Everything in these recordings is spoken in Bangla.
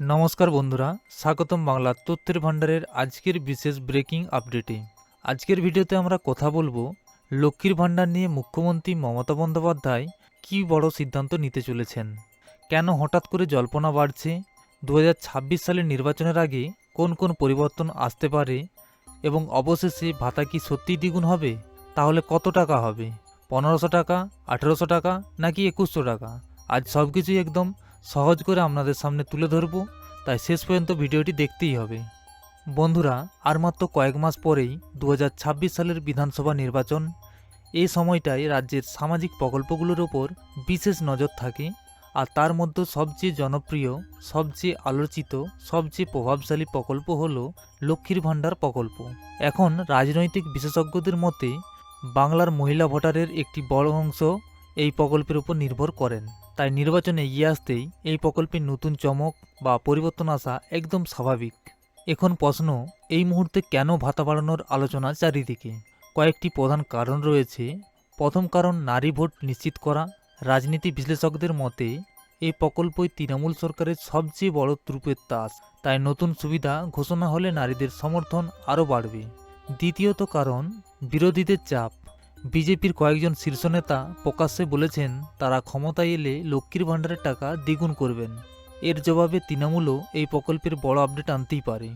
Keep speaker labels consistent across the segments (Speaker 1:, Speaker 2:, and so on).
Speaker 1: নমস্কার বন্ধুরা, স্বাগতম বাংলা তথ্যের ভাণ্ডারের আজকের বিশেষ ব্রেকিং আপডেটে। আজকের ভিডিওতে আমরা কথা বলব লক্ষ্মীর ভাণ্ডার নিয়ে মুখ্যমন্ত্রী মমতা বন্দ্যোপাধ্যায় কী বড় সিদ্ধান্ত নিতে চলেছেন, কেন হঠাৎ করে জল্পনা বাড়ছে দু হাজার ছাব্বিশ সালের নির্বাচনের আগে কোন কোন পরিবর্তন আসতে পারে এবং অবশেষে ভাতা কি সত্যিই দ্বিগুণ হবে, তাহলে কত টাকা হবে? পনেরোশো টাকা, আঠেরোশো টাকা নাকি একুশশো টাকা? আজ সব কিছুই একদম সহজ করে আপনাদের সামনে তুলে ধরব, তাই শেষ পর্যন্ত ভিডিওটি দেখতেই হবে। বন্ধুরা, আর মাত্র কয়েক মাস পরেই দু হাজার ছাব্বিশ সালের বিধানসভা নির্বাচন। এই সময়টায় রাজ্যের সামাজিক প্রকল্পগুলোর ওপর বিশেষ নজর থাকে, আর তার মধ্যে সবচেয়ে জনপ্রিয়, সবচেয়ে আলোচিত, সবচেয়ে প্রভাবশালী প্রকল্প হল লক্ষ্মীর ভাণ্ডার প্রকল্প। এখন রাজনৈতিক বিশেষজ্ঞদের মতে, বাংলার মহিলা ভোটারের একটি বড় অংশ এই প্রকল্পের উপর নির্ভর করেন। তাই নির্বাচনে এগিয়ে আসতেই এই প্রকল্পের নতুন চমক বা পরিবর্তন আসা একদম স্বাভাবিক। এখন প্রশ্ন, এই মুহূর্তে কেন ভাতা বাড়ানোর আলোচনা চারিদিকে? কয়েকটি প্রধান কারণ রয়েছে। প্রথম কারণ, নারী ভোট নিশ্চিত করা। রাজনীতি বিশ্লেষকদের মতে, এই প্রকল্পই তৃণমূল সরকারের সবচেয়ে বড় ত্রুপের তাস। তাই নতুন সুবিধা ঘোষণা হলে নারীদের সমর্থন আরও বাড়বে। দ্বিতীয়ত কারণ, বিরোধীদের চাপ। বিজেপির কয়েকজন শীর্ষ নেতা প্রকাশ্যে বলেছেন, তারা ক্ষমতায় এলে লক্ষ্মীর ভাণ্ডারের টাকা দ্বিগুণ করবেন। এর জবাবে তৃণমূলও এই প্রকল্পের বড় আপডেট আনতেই পারে।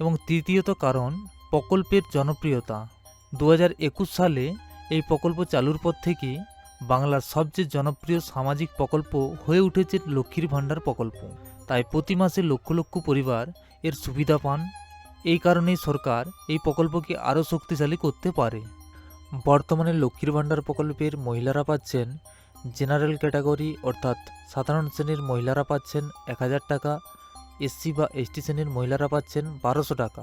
Speaker 1: এবং তৃতীয়ত কারণ, প্রকল্পের জনপ্রিয়তা। দু হাজার একুশ সালে এই প্রকল্প চালুর পর থেকে বাংলার সবচেয়ে জনপ্রিয় সামাজিক প্রকল্প হয়ে উঠেছে লক্ষ্মীর ভাণ্ডার প্রকল্প। তাই প্রতি মাসে লক্ষ লক্ষ পরিবার এর সুবিধা পান। এই কারণেই সরকার এই প্রকল্পকে আরও শক্তিশালী করতে পারে। বর্তমানে লক্ষ্মীর ভাণ্ডার প্রকল্পের মহিলারা পাচ্ছেন জেনারেল ক্যাটাগরি অর্থাৎ সাধারণ শ্রেণির মহিলারা পাচ্ছেন এক হাজার টাকা এসসি বা এসটি শ্রেণির মহিলারা পাচ্ছেন বারোশো টাকা।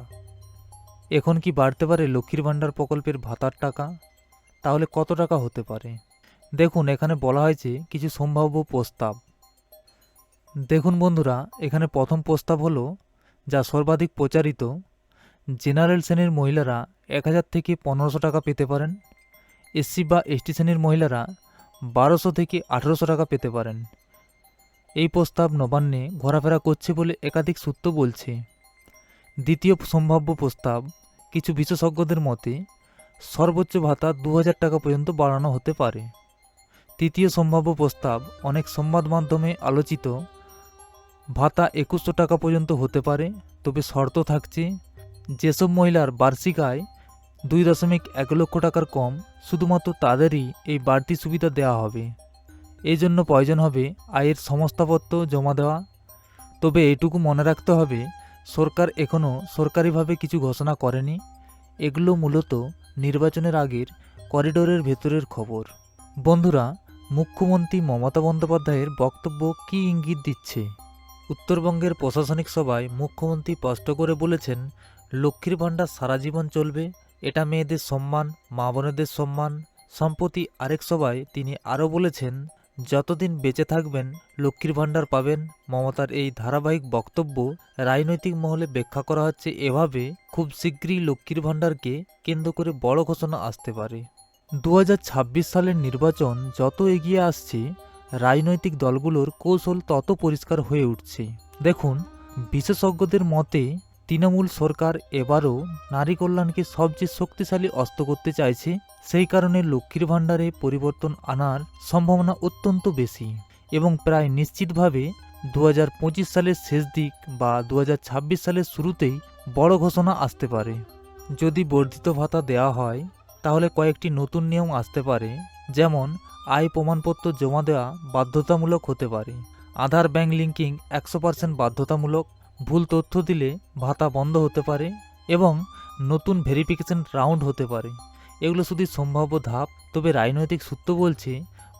Speaker 1: এখন কি বাড়তে পারে লক্ষ্মীর ভাণ্ডার প্রকল্পের ভাতার টাকা? তাহলে কত টাকা হতে পারে? দেখুন, এখানে বলা হয়েছে কিছু সম্ভাব্য প্রস্তাব। দেখুন বন্ধুরা, এখানে প্রথম প্রস্তাব হলো, যা সর্বাধিক প্রচারিত জেনারেল শ্রেণির মহিলারা এক হাজার থেকে পনেরোশো টাকা পেতে পারেন। এসসি বা এসটি শ্রেণির মহিলারা বারোশো থেকে আঠেরোশো টাকা পেতে পারেন। এই প্রস্তাব নবান্নে ঘোরাফেরা করছে বলে একাধিক সূত্র বলছে। দ্বিতীয় সম্ভাব্য প্রস্তাব, কিছু বিশেষজ্ঞদের মতে, সর্বোচ্চ ভাতা দু হাজার টাকা পর্যন্ত বাড়ানো হতে পারে। তৃতীয় সম্ভাব্য প্রস্তাব, অনেক সংবাদ মাধ্যমে আলোচিত, ভাতা একুশশো টাকা পর্যন্ত হতে পারে, তবে শর্ত থাকছে, যেসব মহিলার বার্ষিক আয় দুই দশমিক এক লক্ষ টাকার কম শুধুমাত্র তাদেরই এই বাড়তি সুবিধা দেওয়া হবে। এই জন্য প্রয়োজন হবে আয়ের সমস্তাপত্র জমা দেওয়া। তবে এটুকু মনে রাখতে হবে, সরকার এখনও সরকারিভাবে কিছু ঘোষণা করেনি। এগুলো মূলত নির্বাচনের আগের করিডোরের ভেতরের খবর। বন্ধুরা, মুখ্যমন্ত্রী মমতা বন্দ্যোপাধ্যায়ের বক্তব্য কী ইঙ্গিত দিচ্ছে? উত্তরবঙ্গের প্রশাসনিক সভায় মুখ্যমন্ত্রী স্পষ্ট করে বলেছেন, লক্ষ্মীর ভাণ্ডার সারা জীবন চলবে এটা মেয়েদের সম্মান, মা বোনেদের সম্মান, সম্প্রতি আরেক সভায় তিনি আরও বলেছেন, যতদিন বেঁচে থাকবেন, লক্ষ্মীর ভাণ্ডার পাবেন। মমতার এই ধারাবাহিক বক্তব্য রাজনৈতিক মহলে ব্যাখ্যা করা হচ্ছে এভাবে, খুব শীঘ্রই লক্ষ্মীর ভাণ্ডারকে কেন্দ্র করে বড় ঘোষণা আসতে পারে। দু হাজার ছাব্বিশ সালের নির্বাচন যত এগিয়ে আসছে, রাজনৈতিক দলগুলোর কৌশল তত পরিষ্কার হয়ে উঠছে। দেখুন, বিশেষজ্ঞদের মতে তৃণমূল সরকার এবারও নারী কল্যাণকে সবচেয়ে শক্তিশালী অস্ত্র করতে চাইছে, সেই কারণে লক্ষ্মীর ভাণ্ডারে পরিবর্তন আনার সম্ভাবনা অত্যন্ত বেশি। এবং প্রায় নিশ্চিতভাবে দু হাজার পঁচিশ সালের শেষ দিক বা দু হাজার ছাব্বিশ সালের শুরুতেই বড় ঘোষণা আসতে পারে। যদি বর্ধিত ভাতা দেওয়া হয়, তাহলে কয়েকটি নতুন নিয়ম আসতে পারে, যেমন আয় প্রমাণপত্র জমা দেওয়া বাধ্যতামূলক হতে পারে, আধার ব্যাংক লিঙ্কিং একশো পার্সেন্ট বাধ্যতামূলক ভুল তথ্য দিলে ভাতা বন্ধ হতে পারে এবং নতুন ভেরিফিকেশন রাউন্ড হতে পারে। এগুলো শুধু সম্ভাব্য ধাপ, তবে রাজনৈতিক সূত্র বলছে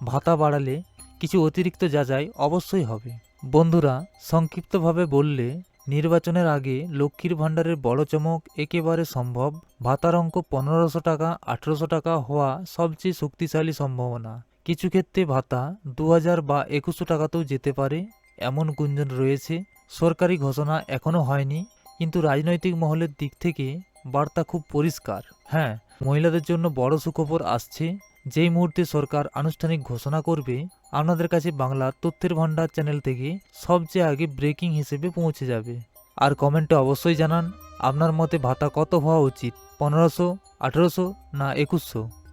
Speaker 1: ভাতা বাড়ালে কিছু অতিরিক্ত যাচাই অবশ্যই হবে। বন্ধুরা, সংক্ষিপ্তভাবে বললে, নির্বাচনের আগে লক্ষ্মীর ভাণ্ডারের বড় চমক একেবারে সম্ভব। ভাতার অঙ্ক পনেরোশো টাকা, আঠেরোশো টাকা হওয়া সবচেয়ে শক্তিশালী সম্ভাবনা। কিছু ক্ষেত্রে ভাতা দু হাজার বা একুশশো টাকাতেও যেতে পারে, এমন গুঞ্জন রয়েছে। সরকারি ঘোষণা এখনও হয়নি, কিন্তু রাজনৈতিক মহলের দিক থেকে বার্তা খুব পরিষ্কার। হ্যাঁ মহিলাদের জন্য বড় সুখবর আসছে, যেই মুহূর্তে সরকার আনুষ্ঠানিক ঘোষণা করবে, আপনাদের কাছে বাংলা তথ্যের ভাণ্ডার চ্যানেল থেকে সবচেয়ে আগে ব্রেকিং হিসেবে পৌঁছে যাবে। আর কমেন্টে অবশ্যই জানান, আপনার মতে ভাতা কত হওয়া উচিত, পনেরোশো, আঠেরোশো না একুশশো?